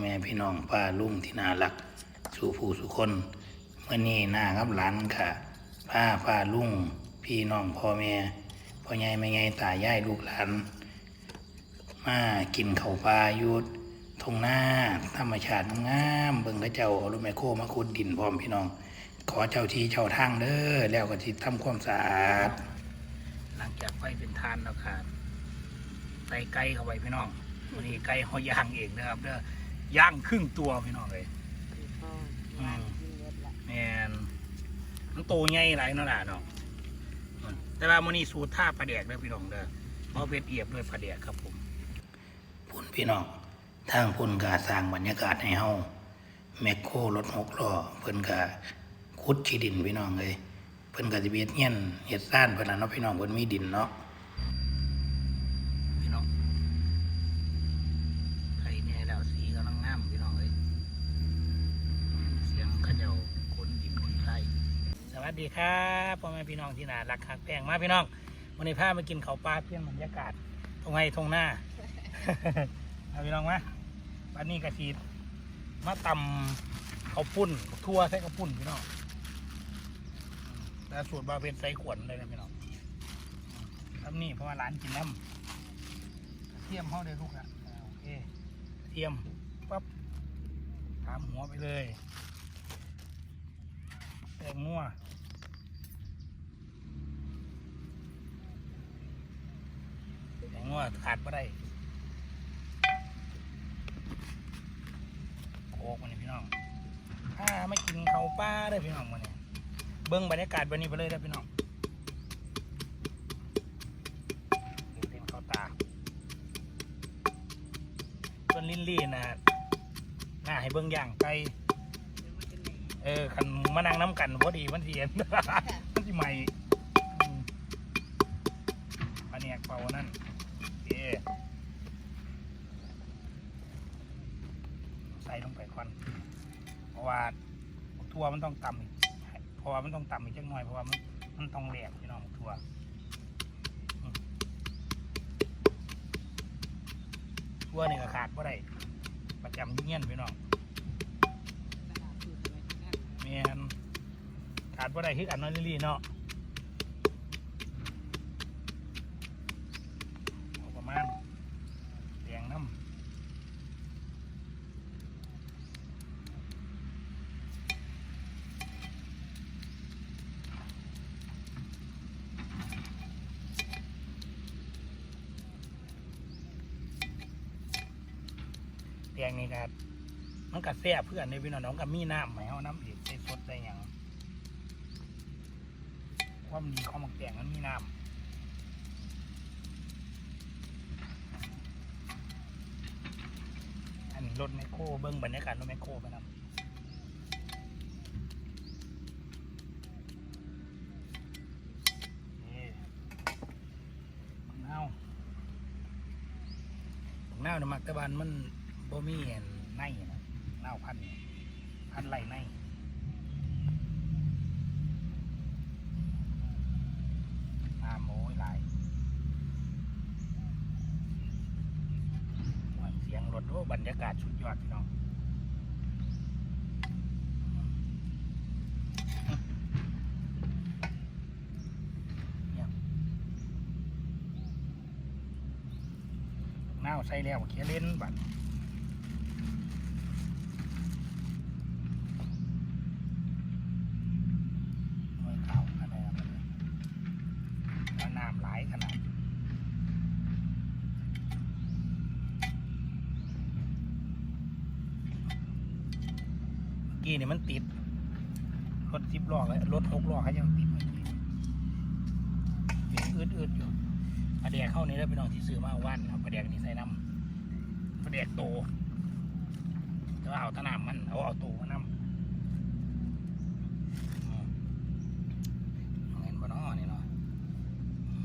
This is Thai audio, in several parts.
แม่พี่น้องป้าลุงที่น่ารัก สู่ผู้สุคนเมื่อนี้หน้ากับหลานค่ะป้าป้าลุงพี่น้องพ่อแม่พ่อใหญ่แม่ใหญ่ตายายลูกหลาน มากินข้าวปลายู่ทงหน้าธรรมชาติงามเบิ่งกระเจ้าเอารถแมโครมาขุดดินพร้อมพี่น้อง ขอเจ้าที่เจ้าทางเด้อแล้วก็สิทำความสะอาดหลังจากไฟเป็นทานแล้วครับใส่ไก่เข้าไปพี่น้องวันนี้ไก่เขาย่างเองนะครับเด้อ ย่างครึ่งตัวพี่น้องเลยอืมกินเบิดละแมนมันโตใหญ่หลายเนาะล่ะเนาะแต่ว่ามื้อนี้สูตรท่าปลาแดกเด้อพี่น้องเด้อเพราะเป็ดเอียบด้วยปลาแดกครับผมพุ่นพี่น้องทางพุ่นกาสร้างบรรยากาศให้เฮาแมคโครรถหกล้อเพิ่นกาขุดที่ดินพี่น้องเลยเพิ่นก็สิเฮ็ดเงี้ยนเฮ็ดซ่านเพิ่นน่ะเนาะพี่น้องเพิ่นมีดินเนาะพี่น้องไทยเนี่ยแล้วสีกำลังงามพี่น้องเอ้ย เสียงเขาเจ้าขนดินขนไส้สวัส ดีครับพ่อแม่พี่น้องที่น่ารักคักแพงมาพี่น้องวันนี้พามากินข้าวปลาเพียงบรรยากาศตรงไงตรงหน้าเอาพี่น้องมาวันนี้กระชีมาตำข้าวปุ้นทั่วใส่ข้าวปุ้นพี่น้องแล้วสูตรบาเป็นใส่ขวดเลยนะพี่น้องทำนี่เพราะว่าร้านกินน้ำเทียมเข้าเลยลูกอะโอเคเทียมปั๊บถามหัวไปเลยแตงงัว นัวขาดไม่ได้โคกมันนี่พี่น้อง ถ้าไม่กินเขาป้าได้พี่น้องมันนี่เบิ้งบรรยากาศวันนี้ไปเลยได้พี่น้องเต็มเต็มเข้าตาต้นลินลี่นะน่าให้เบิ้งอย่างไกลเออคันมานั่งน้ำกันพอดีมันเสียนมันสิใหม่อันนี้เป่านั่น ใส่ลงไปควันเพราะว่าทั่วมันต้องต่ำอีกเพราะว่ามันต้องต่ำอีกจังหน่อยเพราะว่ามันมันต้องแหลกพี่น้องทั่วอืมทั่วนี่ก็ขาดเพราะได้ประจำอยุ่งเงี้ยนพี่น้องแมนขาดบ่ได้คือกันเนาะลิลลี่เนาะเอาประมาณแดงน้ำแด งนี่ครับมันก็แซ่บเพื่อนในพี่น้องน้องก็มีน้ำให้เฮาน้ำอีกใส่สดได้หยังความดีของมักแตงมันมีน้ำอันนี้รถแมคโครเบิ้งบรรยากาศรถแมคโครไปนำนี่บักนาวบักนาเนี่ยมักตะบานมัน บ่มีอันในนะเน่าพันพันธุ์ไรในน้ำโอ้ยหลเสียงรถโอ้บรรยากาศสุดยอดพี่น้องเน่าใส่แล้วเขียเล่นบัดหน่วยข่าวขนาดนั้นเลยแล้วน้ำไหลายขนาดเมื่อกี้นี่มันติด รถสิบล้อเลยรถหกล้อเขายังติดเมื่อกี้ เสียงอืดๆอยู่ปลาแดกเข้านี่แล้วไปน้องที่ซื้อมาว่านครับปลาแดกนี่ใส่น้ำปลาแดกโตแต่ว่าเอาตะน้ำมันเอาเอาโตมาน้ำ อืมเห็นบ่เนาะนี่เนาะอื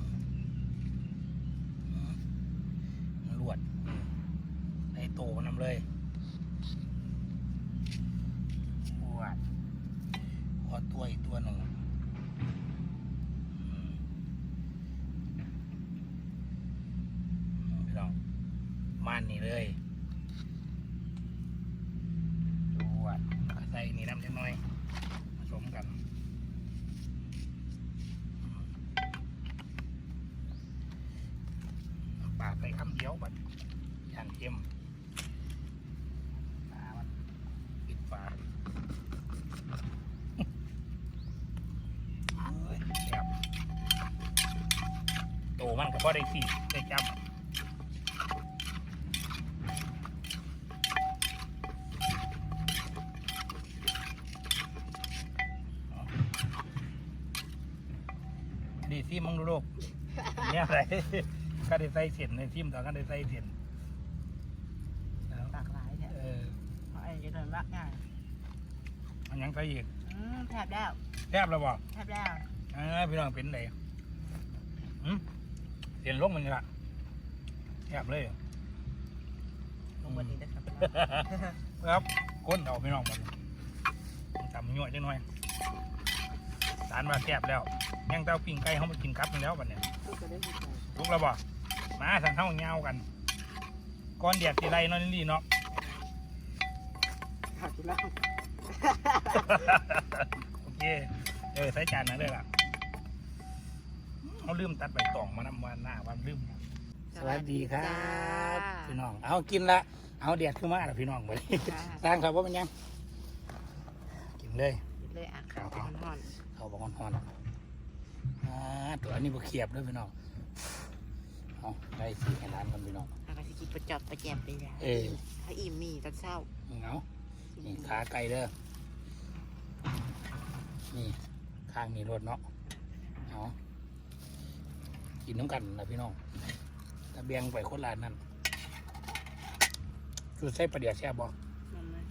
มมันลวดไอ้โตมันนำเลยปวดพอตัวอีกตัวหนึ่งอืมพี่น้องม่านนี่เลย ใส่คำเดียวบัดย่านเค็มฝามันปิดฝาเอ้ยแซ่บโตมันก็พอได้สี่ได้จำดีซิมึงดูลูกเนี่ยอะไร ก็ได้ใส่เสียนในซิมตอนก็ได้ใส่เสียนแล้วปากหลายเนี่ยเออเอาไอ้จะโดนรักง่ายมันยังใส่อีกอืมแทบแล้วแทบแล้วบ่แทบแล้วเออพี่น้องเป็นไหนหืมเสียนลงมันนี่ละแทบเลยลงบนนี้นะครับครับก้นเอาพี่น้องมันจำยั่วจังหน่อยสารมาแทบแล้วยังเต้าปิ้งไก่เขามากินครับมันแล้วบัดเนี่ยก็ได้ดีใจลุกแล้วบ่ มาสันเท่าเงากันก้อนเดียดสีไรเนอนนี่เนาะขาดทุนแล้วโอเคเออใส่จานนั้นเลยล่ะเอาลืมตัดใบตองมานำวันหน้าวันลืมสวัสดีครับพี่น้อง เอากินละเอาเดียดขึ้นมาแล้วพี่น้องไปจ้าสร้างครับว่าเป็นยังกินเลยกินเลยอะข้าวเป็นห่อนเขาบอกฮอนๆอ่าตัวอันนี้บ่เขียบด้วยพี่น้อง เอาได้สีให้ร้านกันพี่น้องๆแล้วก็สิกินประจอบประแจมไปแล้วเออถ้าอิ่มมีตอนเช้าเอานี่ขาไก่เด้อนี่ข้างนี้รถเนาะเอากินน้ำกันนะพี่น้องถ้าเบียงไปคนละนั่นคือใส่ประเดี๋ยวแซ่บบ่มันเลย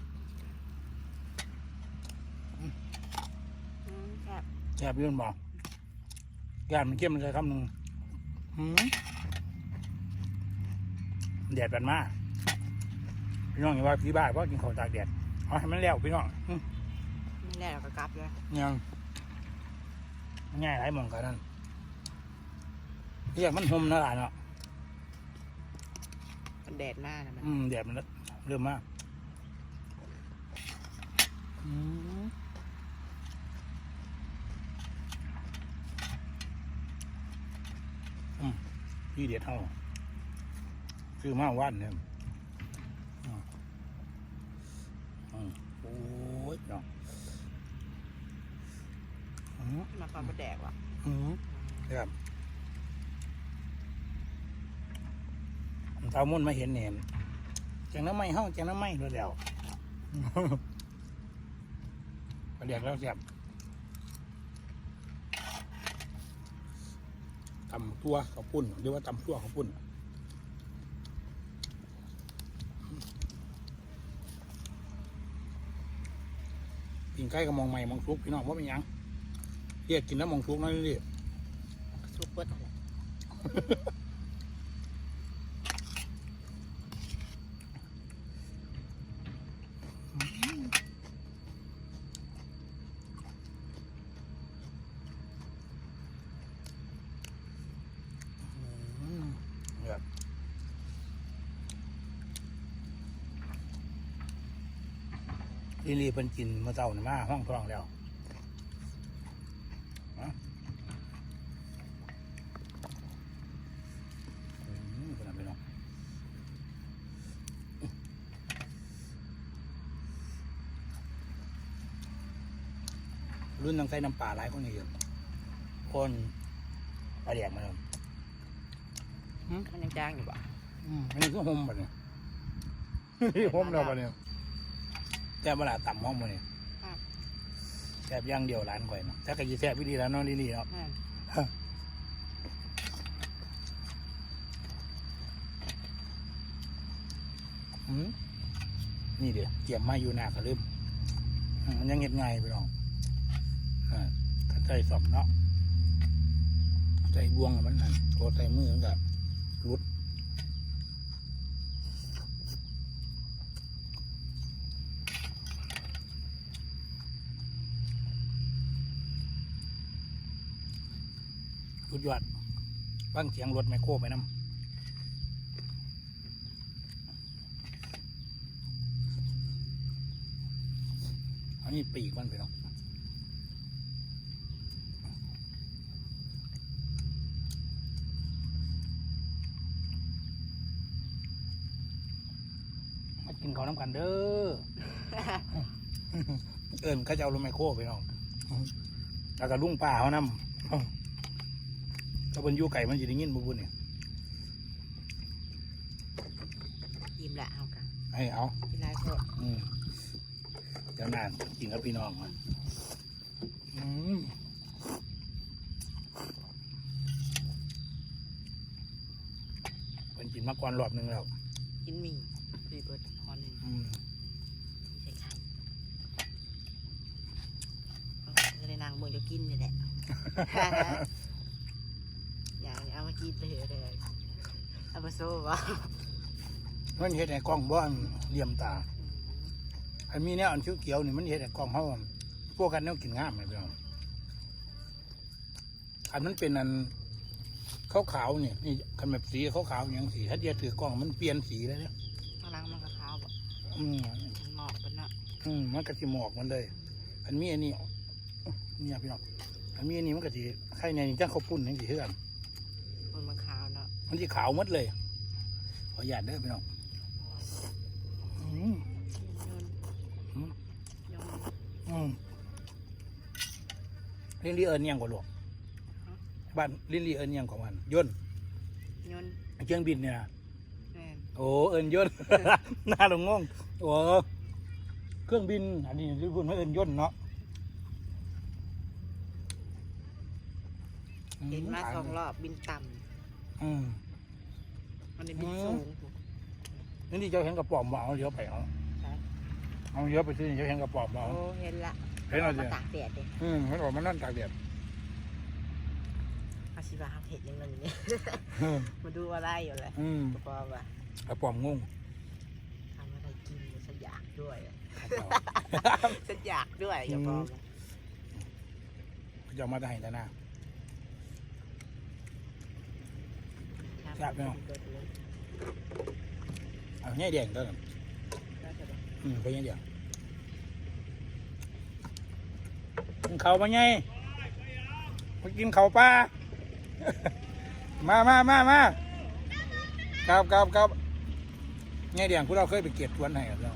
อืมแซ่บแซ่บอยืนบ่ย่านมันเข้มมันใส่คำหนึ่งหืม แดดเป็นมาพี่น้องอย่าว่าพี่บ้าเพราะกินข้าวตากแดดเอาให้มันแล้วพี่น้องอื้อไม่แล้วเราก็กลับเลยยังง่ายหลายหมองกันนั่นเรียกมันห่มนะหลานเนาะมันแดดมากนะมันอืมแดดมันเริ่มมาอืมอืมพี่เด็ดเท่า ซื้อมาว่านเนี่ยอืมอืมโอ้ยเนาะอืมมาความประแดกว่ะอืมครับเตามุ่นมาเห็นเห็นจังน้ำไม่ห้องจังน้ำไม่รู้แล้วประเดี๋ยวแล้วเสียบตำตัวข้าวปุ้นหรือว่าตำตัวข้าวปุ้น กินใกล้กับมองใหม่มองทุกพี่น้องว่าเป็นยังเรียกกินแล้วมองทุกนั่นนี่ซุกเปอร์อะไร อืมแบบ ลิลี่เป็นกินเมื่อเช้านี่มาห้องท้องแล้วอะอืมเป็นอะไรเนาะรุ่นต้องใส่น้ำปลาหลายคนนี่เยอะคนปลาแดกมาเลยมันยังจางอยู่ป่ะอืมอันนี้ก็โฮมปะเนี่ยนี่โฮมแล้วปะเนี่ย แซ่บเวลาต่ำห้องปะเนี่ยแซ่บอย่างเดียวร้านก่อยเนาะถ้าก็จะแซ่บวิธีแล้วเน้องลิลี่เนาะแม่นอืมนี่เดี๋ยวเกี่ยมมาอยู่หน้ากระลืมอืมมันยังเงียบง่ายไปน้องอ่าถ้าใส่สอมเนาะใส่บวงอะมันนั่นโอใส่มือมันก็รุดรุด ยอดฟังเสียงรถไมโครไปน้ำอันนี้ปีกมันไปเนอะมากินเขาน้ำกันเด้อ เอิญเขาจะเอาลงไมโครไปเนอะแล้วก็ลุงป่าเขาน้ำ ถ้าบนอยูไก่มันจะได้ยินบุบุญเนี่ยยิ้มละเอากันให้เอากินไรโคตรอืมเจ้านานกินกับพี่น้องมันอืมเป็นกินมาก่อนรอบหนึ่งแล้วกินหมี่รีเบิร์ดฮอนหนึ่งอืมใส่ไข่ก็เลยนางเมืองจะกินนี่แหละ อย่างนี้เอามากินเลยเลยเอามาโซ่วะมันเห็ดในกล้องบ้านเหลี่ยมตา อันมีเนี่ยอันชิ้วเขียวๆนี่มันเห็ดในกล้องเขาพวกกันเนี่ยกินง่ามไหมพี่น้องอันมันเป็นอันขาวขาวๆนี่นี่คันแบบสีขาวขาวๆอย่างสีถ้าเดียวถือกล้องมันเปลี่ยนสีแล้วเนี่ยข้างหล่างมันก็ขาวแบบอืมมันหมอกเป็นเนาะอืมมันก็สิหมอกมันเลยอันมีอันนี้เนี่ยพี่น้องอันมีอันนี้มันก็สิไข่ในนี่จ้างข้าวปุ้นทั้งสี่เท่ากันมันมันขาวเนาะมันสิขาวหมดเลย ขออนุญาตเด้อพี่น้องอืมยนอืมยนอืมลินลี่เอิญยังกว่าหลวงบ้านลินลี่เอิญยังกว่ามันยนต์ยนเครื่องบินเนี่ยนะแม่นโอ้เอิญยนต์หน้าลงงงโอ้เครื่องบิน อันนี้ลิพูดว่าเอิญยนต์เนาะเห็นมาสองรอบบินต่ อืมำมันได้บินสูงนี่ที่เจ้าเห็นกระป๋อมบ่เอาเดี๋ยวไปเอาใช่เอาเดี๋ยวไปซื้อนี่เจ้าเห็นกระป๋อมบ่เอาโอ้เห็นละเห็นแล้วสิมาตากแดดดิอืมมันบอกมันนั่นตากแดดอาชีวะเห็ดยังไงเนี่ยอืมมาดูอะไรอยู่เลยอืมก็บอกว่ากระป๋อมงงทำอะไรกินฉันอยากด้วยอะเขาเจ้าฉันอยากด้วยอย่าบอกเขาเจ้ามาได้ให้แล้วนะ อยากไหมอะเอาแง่แดงเด้ออืมไปแง่ยแดงกินเขาปะไงมากินเขาป้ามามามามาครับครับครับแง่ยแดงพวกเราเคยไปเก็บสวนให้กับเรา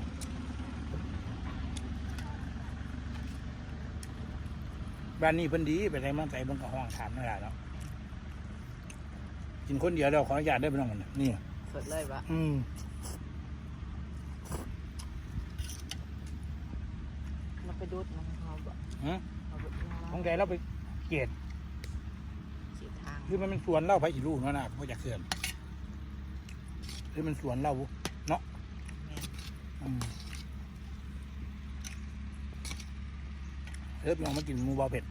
บ้านนี้เพิ่นดีไปไหนมาใส่เบนกับห้องถามนั่นแหละเนาะ กินคนเดียวเราขออนุญาตได้ไปน้องมันน่ะนี่สดเลยปะอืมเราไปดูดมันเขาบอกฮะเขาบอกของใจเราไปเกตสีทางหรือมันเป็นสวนเล่าไปอีลูกเนาะนะเพราะอยากเขื่อนหรือมันสวนเล่าเนาะแม่นอืมเอิบลองมากินหมูบาเป็ด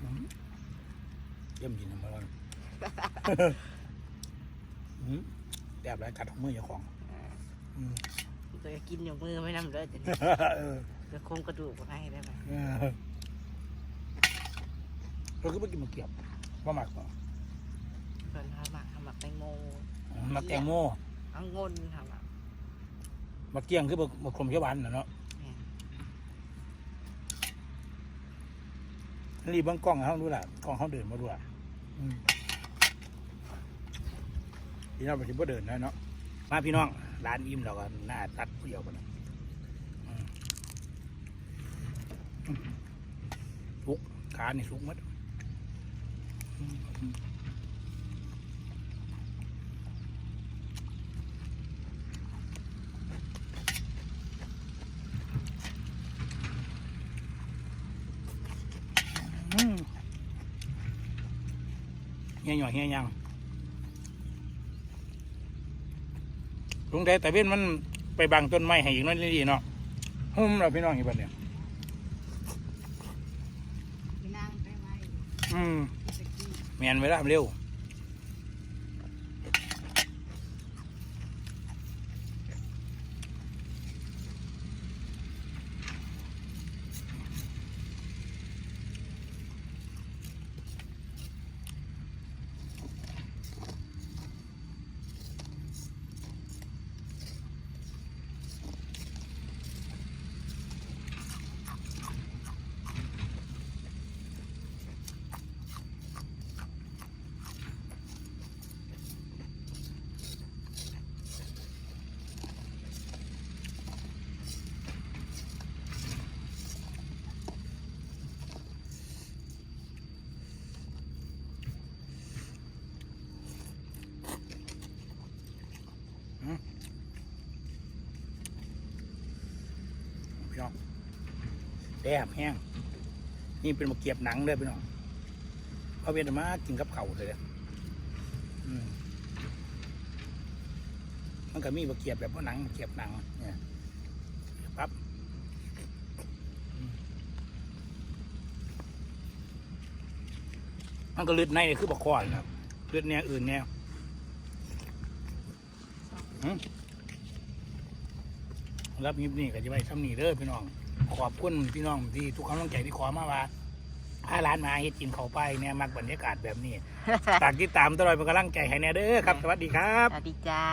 อืม เยี่ยมกินน้ำมันอืมแดบไรกัดของมือเจ้าของอืมตัวจะกินอยู่มือไม่นำเลยจะเออจะคงกระดูกมาให้ได้ไหมเออเราก็ไปกินมะเกียบว่าหมักเหรอเพิ่นทำหมักทำหมักแตงโมมักแตงโมอังนทำหมักมักเกียงคือบักบักขมเขียวหวานนะเนาะแม่นรีบเบังกล้องให้เขาดูล่ะกล้องเขาเดินมาดูอะอืม พี่น้องไปที่บ่เดินนะเนาะมาพี่น้องร้านอิ่มเราก็หน้าตัดเดียวกันทุกขานี่สุกหมัดมอืม เฮียหน่อยเฮียยังลุงใจแต่เว้นมันไปบังต้นไม้ให้อีกหน้อยดีเนาะหุ้มเราพี่น้องอีกบัดเนี่ยไปนั่งไปไว้อืมไปกินแมนเวลาเร็ว ซ่บแห้งนี่เป็นมะเกียบหนังเลยพี่น้องพระเวทมากินกับเข่าเลยมันก็มีมะเกียบแบบว่าหนังมะเกียบหนัง เนี่ยปั๊บมันก็เลือดในคือบักคอยครับเลือดเนี่ยอื่นเนี่ยอืมรับยิบนี่ก็จะไปทำนี่เด้อพี่น้อง ขอบคุณพี่น้องที่ทุกกำลังใจที่ขอมาว่าพาร้านมาเฮ็ดกินเขาวไปเนี่ยมักบรรยากาศแบบนี้ ฝากติดตามตลอดเป็นกำลังใจให้แน่เด้อครับ สวัสดีครับ สวัสดีจ้า